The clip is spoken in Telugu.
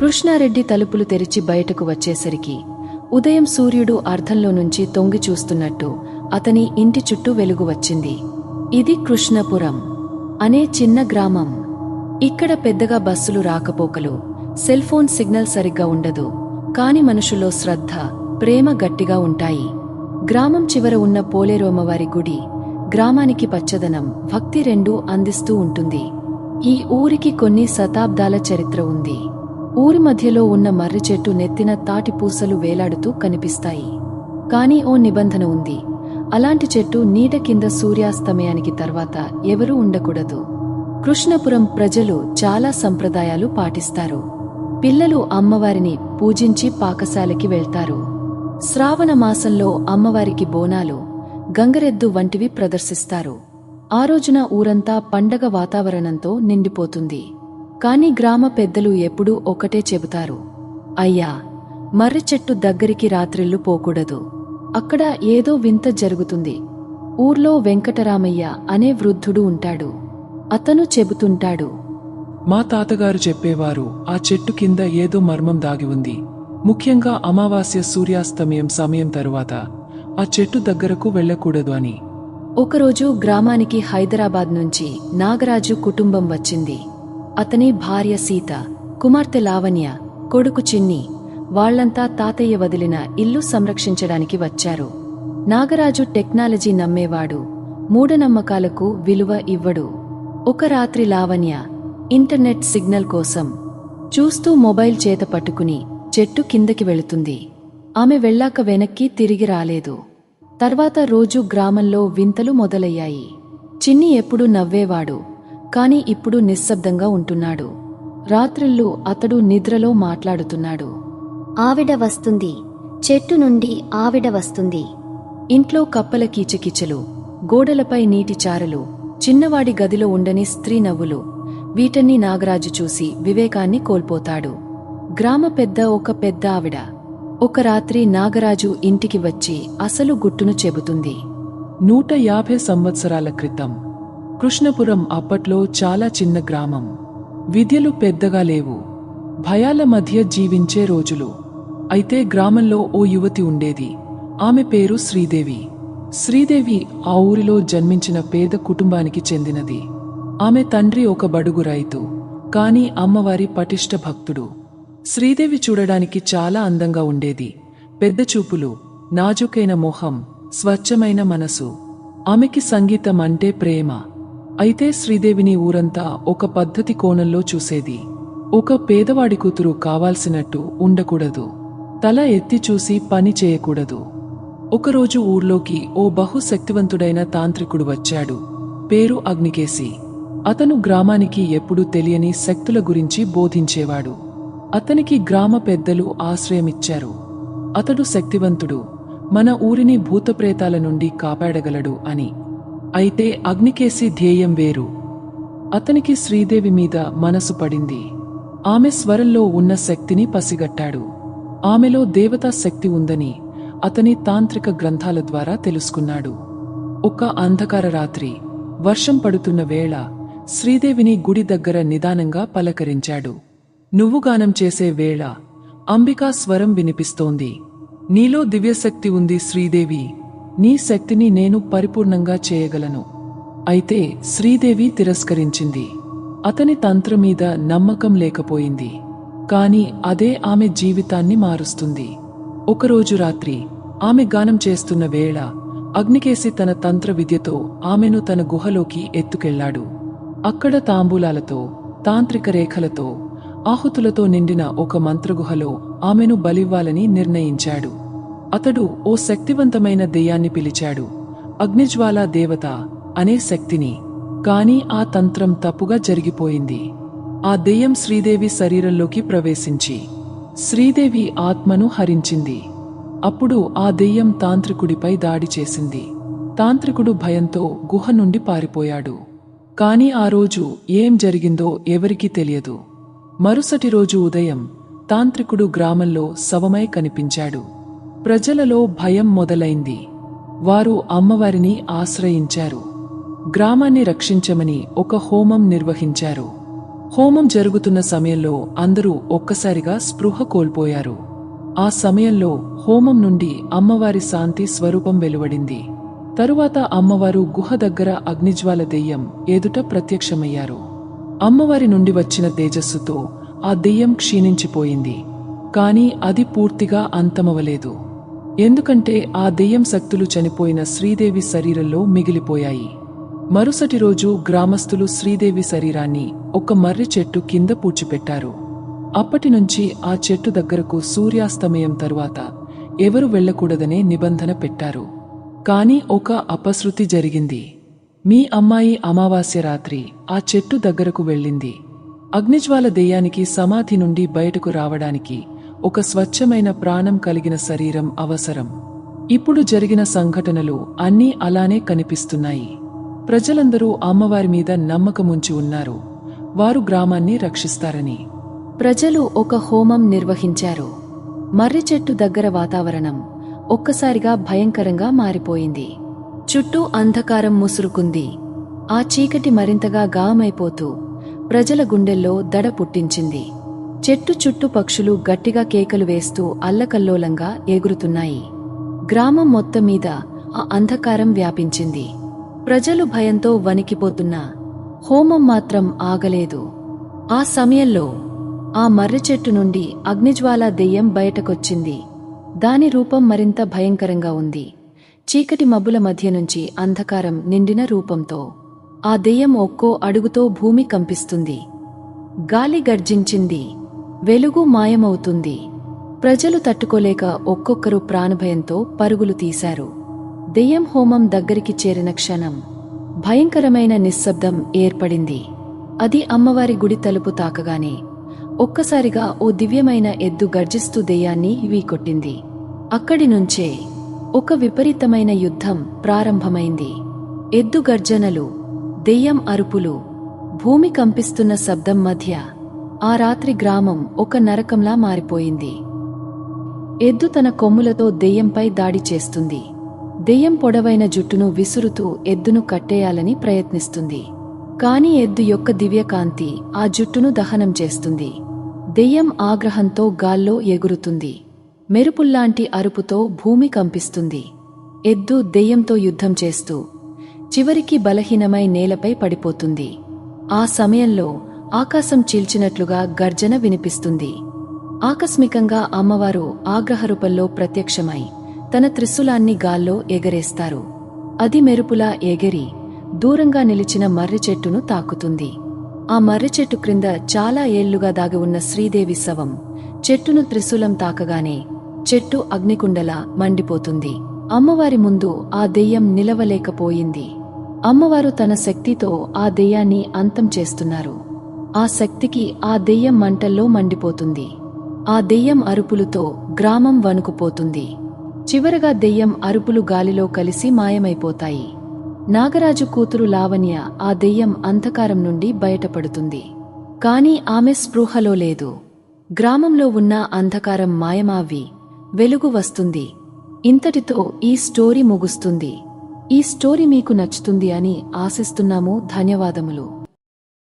కృష్ణారెడ్డి తలుపులు తెరిచి బయటకు వచ్చేసరికి ఉదయం సూర్యుడు అర్ధంలో నుంచి తొంగి చూస్తున్నట్టు అతని ఇంటి చుట్టూ వెలుగు వచ్చింది. ఇది కృష్ణపురం అనే చిన్న గ్రామం. ఇక్కడ పెద్దగా బస్సులు రాకపోకలు సెల్ఫోన్ సిగ్నల్ సరిగ్గా ఉండదు కాని మనుషుల్లో శ్రద్ధ ప్రేమ గట్టిగా ఉంటాయి. గ్రామం చివర ఉన్న పోలేరోమవారి గుడి గ్రామానికి పచ్చదనం భక్తి రెండూ అందిస్తూ ఉంటుంది. ఈ ఊరికి కొన్ని శతాబ్దాల చరిత్ర ఉంది. ఊరి మధ్యలో ఉన్న మర్రి చెట్టు నెత్తిన తాటి పూసలు వేలాడుతూ కనిపిస్తాయి. కానీ ఓ నిబంధన ఉంది. అలాంటి చెట్టు నీట కింద సూర్యాస్తమయానికి తర్వాత ఎవరూ ఉండకూడదు. కృష్ణపురం ప్రజలు చాలా సంప్రదాయాలు పాటిస్తారు. పిల్లలు అమ్మవారిని పూజించి పాకశాలకి వెళ్తారు. శ్రావణ మాసంలో అమ్మవారికి బోనాలు గంగరెద్దు వంటివి ప్రదర్శిస్తారు. ఆ రోజున ఊరంతా పండగ వాతావరణంతో నిండిపోతుంది. కాని గ్రామ పెద్దలు ఎప్పుడూ ఒకటే చెబుతారు. అయ్యా మర్రి చెట్టు దగ్గరికి రాత్రిళ్ళు పోకూడదు. అక్కడ ఏదో వింత జరుగుతుంది. ఊర్లో వెంకటరామయ్య అనే వృద్ధుడు ఉంటాడు. అతను చెబుతుంటాడు. మా తాతగారు చెప్పేవారు ఆ చెట్టు కింద ఏదో మర్మం దాగి ఉంది. ముఖ్యంగా అమావాస్య సూర్యాస్తమయం సమయం తరువాత ఆ చెట్టు దగ్గరకు వెళ్ళకూడదు అని. ఒకరోజు గ్రామానికి హైదరాబాద్ నుంచి నాగరాజు కుటుంబం వచ్చింది. అతని భార్య సీత కుమార్తె లావణ్య కొడుకు చిన్ని వాళ్ళంతా తాతయ్య వదిలిన ఇల్లు సంరక్షించడానికి వచ్చారు. నాగరాజు టెక్నాలజీ నమ్మేవాడు మూఢనమ్మకాలకు విలువ ఇవ్వడు. ఒక రాత్రి లావణ్య ఇంటర్నెట్ సిగ్నల్ కోసం చూస్తూ మొబైల్ చేత పట్టుకుని చెట్టు కిందకి వెళుతుంది. ఆమె వెళ్ళాక వెనక్కి తిరిగి రాలేదు. తర్వాత రోజు గ్రామంలో వింతలు మొదలయ్యాయి. చిన్ని ఎప్పుడు నవ్వేవాడు కాని ఇప్పుడు నిశ్శబ్దంగా ఉంటున్నాడు. రాత్రిళ్ళు అతడు నిద్రలో మాట్లాడుతున్నాడు. ఆవిడ వస్తుంది. చెట్టు నుండి ఆవిడ వస్తుంది. ఇంట్లో కప్పల కీచకిచలు గోడలపై నీటి చారలు చిన్నవాడి గదిలో ఉండని స్త్రీ నవ్వులు వీటన్ని నాగరాజు చూసి వివేకాన్ని కోల్పోతాడు. గ్రామ పెద్ద ఒక పెద్ద ఆవిడ. ఒక రాత్రి నాగరాజు ఇంటికి వచ్చి అసలు గుట్టును చెబుతుంది. నూట యాభై సంవత్సరాల క్రితం కృష్ణపురం అప్పట్లో చాలా చిన్న గ్రామం. విద్యలు పెద్దగా లేవు. భయాల మధ్య జీవించే రోజులు. అయితే గ్రామంలో ఓ యువతి ఉండేది. ఆమె పేరు శ్రీదేవి. శ్రీదేవి ఆ ఊరిలో జన్మించిన పేద కుటుంబానికి చెందినది. ఆమె తండ్రి ఒక బడుగు రైతు. కాని అమ్మవారి పటిష్ట భక్తుడు. శ్రీదేవి చూడడానికి చాలా అందంగా ఉండేది. పెద్ద చూపులు నాజుకైన మొహం స్వచ్ఛమైన మనసు. ఆమెకి సంగీతం అంటే ప్రేమ. అయితే శ్రీదేవిని ఊరంతా ఒక పద్ధతి కోణంలో చూసేది. ఒక పేదవాడి కూతురు కావాల్సినట్టు ఉండకూడదు. తల ఎత్తి చూసి పని చేయకూడదు. ఒకరోజు ఊర్లోకి ఓ బహుశక్తివంతుడైన తాంత్రికుడు వచ్చాడు. పేరు అగ్నికేసి అతను గ్రామానికి ఎప్పుడూ తెలియని శక్తుల గురించి బోధించేవాడు. అతనికి గ్రామ పెద్దలు ఆశ్రయమిచ్చారు. అతడు శక్తివంతుడు. మన ఊరిని భూతప్రేతాల నుండి కాపాడగలడు అని. అయితే అగ్నికేసి ధ్యేయం వేరు. అతనికి శ్రీదేవి మీద మనసు పడింది. ఆమె స్వరంలో ఉన్న శక్తిని పసిగట్టాడు. ఆమెలో దేవతా శక్తి ఉందని అతని తాంత్రిక గ్రంథాల ద్వారా తెలుసుకున్నాడు. ఒక అంధకార రాత్రి వర్షం పడుతున్న వేళ శ్రీదేవిని గుడి దగ్గర నిదానంగా పలకరించాడు. నువ్వు గానం చేసే వేళ అంబికా స్వరం వినిపిస్తోంది. నీలో దివ్యశక్తి ఉంది శ్రీదేవి. నీ శక్తిని నేను పరిపూర్ణంగా చేయగలను. అయితే శ్రీదేవి తిరస్కరించింది. అతని తంత్ర మీద నమ్మకం లేకపోయింది. కాని అదే ఆమె జీవితాన్ని మారుస్తుంది. ఒకరోజు రాత్రి ఆమె గానం చేస్తున్న వేళ అగ్నికేసి తన తంత్ర విద్యతో ఆమెను తన గుహలోకి ఎత్తుకెళ్ళాడు. అక్కడ తాంబూలాలతో తాంత్రిక రేఖలతో ఆహుతులతో నిండిన ఒక మంత్రగుహలో ఆమెను బలివ్వాలని నిర్ణయించాడు. అతడు ఓ శక్తివంతమైన దెయ్యాన్ని పిలిచాడు. అగ్నిజ్వాలా దేవత అనే శక్తిని కాని ఆ తంత్రం తప్పుగా జరిగిపోయింది. ఆ దెయ్యం శ్రీదేవి శరీరంలోకి ప్రవేశించి శ్రీదేవి ఆత్మను హరించింది. అప్పుడు ఆ దెయ్యం తాంత్రికుడిపై దాడి చేసింది. తాంత్రికుడు భయంతో గుహ నుండి పారిపోయాడు. కాని ఆ రోజు ఏం జరిగిందో ఎవరికీ తెలియదు. మరుసటి రోజు ఉదయం తాంత్రికుడు గ్రామంలో శవమై కనిపించాడు. ప్రజలలో భయం మొదలైంది. వారు అమ్మవారిని ఆశ్రయించారు. గ్రామాన్ని రక్షించమని ఒక హోమం నిర్వహించారు. హోమం జరుగుతున్న సమయంలో అందరూ ఒక్కసారిగా స్పృహ కోల్పోయారు. ఆ సమయంలో హోమం నుండి అమ్మవారి శాంతి స్వరూపం వెలువడింది. తరువాత అమ్మవారు గుహ దగ్గర అగ్నిజ్వాల దెయ్యం ఎదుట ప్రత్యక్షమయ్యారు. అమ్మవారి నుండి వచ్చిన తేజస్సుతో ఆ దెయ్యం క్షీణించిపోయింది. కాని అది పూర్తిగా అంతమవలేదు. ఎందుకంటే ఆ దెయ్యం శక్తులు చనిపోయిన శ్రీదేవి శరీరంలో మిగిలిపోయాయి. మరుసటి రోజు గ్రామస్తులు శ్రీదేవి శరీరాన్ని ఒక మర్రి చెట్టు కింద పూడ్చిపెట్టారు. అప్పటి నుంచి ఆ చెట్టు దగ్గరకు సూర్యాస్తమయం తరువాత ఎవరు వెళ్ళకూడదనే నిబంధన పెట్టారు. కాని ఒక అపశృతి జరిగింది. మీ అమ్మాయి అమావాస్య రాత్రి ఆ చెట్టు దగ్గరకు వెళ్ళింది. అగ్నిజ్వాల దెయ్యానికి సమాధి నుండి బయటకు రావడానికి ఒక స్వచ్ఛమైన ప్రాణం కలిగిన శరీరం అవసరం. ఇప్పుడు జరిగిన సంఘటనలు అన్నీ అలానే కనిపిస్తున్నాయి. ప్రజలందరూ అమ్మవారి మీద నమ్మకముంచి ఉన్నారు. వారు గ్రామాన్ని రక్షిస్తారని. ప్రజలు ఒక హోమం నిర్వహించారు. మర్రి చెట్టు దగ్గర వాతావరణం ఒక్కసారిగా భయంకరంగా మారిపోయింది. చుట్టూ అంధకారం ముసురుకుంది. ఆ చీకటి మరింతగా గామైపోతూ ప్రజల గుండెల్లో దడ పుట్టించింది. చెట్టు చుట్టూ పక్షులు గట్టిగా కేకలు వేస్తూ అల్లకల్లోలంగా ఎగురుతున్నాయి. గ్రామం మొత్తం మీద ఆ అంధకారం వ్యాపించింది. ప్రజలు భయంతో వణికిపోతున్నా హోమం మాత్రం ఆగలేదు. ఆ సమయంలో ఆ మర్రి చెట్టు నుండి అగ్నిజ్వాల దెయ్యం బయటకొచ్చింది. దాని రూపం మరింత భయంకరంగా ఉంది. చీకటి మబ్బుల మధ్య నుంచి అంధకారం నిండిన రూపంతో ఆ దెయ్యం ఒక్కో అడుగుతో భూమి కంపిస్తుంది. గాలి గర్జించింది. వెలుగు మాయమవుతుంది. ప్రజలు తట్టుకోలేక ఒక్కొక్కరు ప్రాణభయంతో పరుగులు తీశారు. దెయ్యం హోమం దగ్గరికి చేరిన క్షణం భయంకరమైన నిశ్శబ్దం ఏర్పడింది. అది అమ్మవారి గుడి తలుపు తాకగానే ఒక్కసారిగా ఓ దివ్యమైన ఎద్దు గర్జిస్తూ దెయ్యాన్ని వీకొట్టింది. అక్కడి నుంచే ఒక విపరీతమైన యుద్ధం ప్రారంభమైంది. ఎద్దు గర్జనలు దెయ్యం అరుపులు భూమి కంపిస్తున్న శబ్దం మధ్య ఆ రాత్రి గ్రామం ఒక నరకంలా మారిపోయింది. ఎద్దు తన కొమ్ములతో దెయ్యంపై దాడి చేస్తుంది. దెయ్యం పొడవైన జుట్టును విసురుతూ ఎద్దును కట్టేయాలని ప్రయత్నిస్తుంది. కాని ఎద్దు యొక్క దివ్యకాంతి ఆ జుట్టును దహనం చేస్తుంది. దెయ్యం ఆగ్రహంతో గాల్లో ఎగురుతుంది. మెరుపుల్లాంటి అరుపుతో భూమి కంపిస్తుంది. ఎద్దు దెయ్యంతో యుద్ధం చేస్తూ చివరికి బలహీనమై నేలపై పడిపోతుంది. ఆ సమయంలో ఆకాశం చీల్చినట్లుగా గర్జన వినిపిస్తుంది. ఆకస్మికంగా అమ్మవారు ఆగ్రహరూపంలో ప్రత్యక్షమై తన త్రిశూలాన్ని గాల్లో ఎగరేస్తారు. అది మెరుపులా ఎగిరి దూరంగా నిలిచిన మర్రి చెట్టును తాకుతుంది. ఆ మర్రి చెట్టు క్రింద చాలా ఏళ్ళుగా దాగి ఉన్న శ్రీదేవి శవం చెట్టును త్రిశూలం తాకగానే చెట్టు అగ్నికుండలా మండిపోతుంది. అమ్మవారి ముందు ఆ దెయ్యం నిలవలేకపోయింది. అమ్మవారు తన శక్తితో ఆ దెయ్యాన్ని అంతం చేస్తున్నారు. ఆ శక్తికి ఆ దెయ్యం మంటల్లో మండిపోతుంది. ఆ దెయ్యం అరుపులతో గ్రామం వణుకుపోతుంది. చివరగా దెయ్యం అరుపులు గాలిలో కలిసి మాయమైపోతాయి. నాగరాజు కూతురు లావణ్య ఆ దెయ్యం అంధకారం నుండి బయటపడుతుంది. కాని ఆమె స్పృహలో లేదు. గ్రామంలో ఉన్న అంధకారం మాయమావి వెలుగు వస్తుంది. ఇంతటితో ఈ స్టోరీ ముగుస్తుంది. ఈ స్టోరీ మీకు నచ్చుతుంది అని ఆశిస్తున్నాము. ధన్యవాదములు.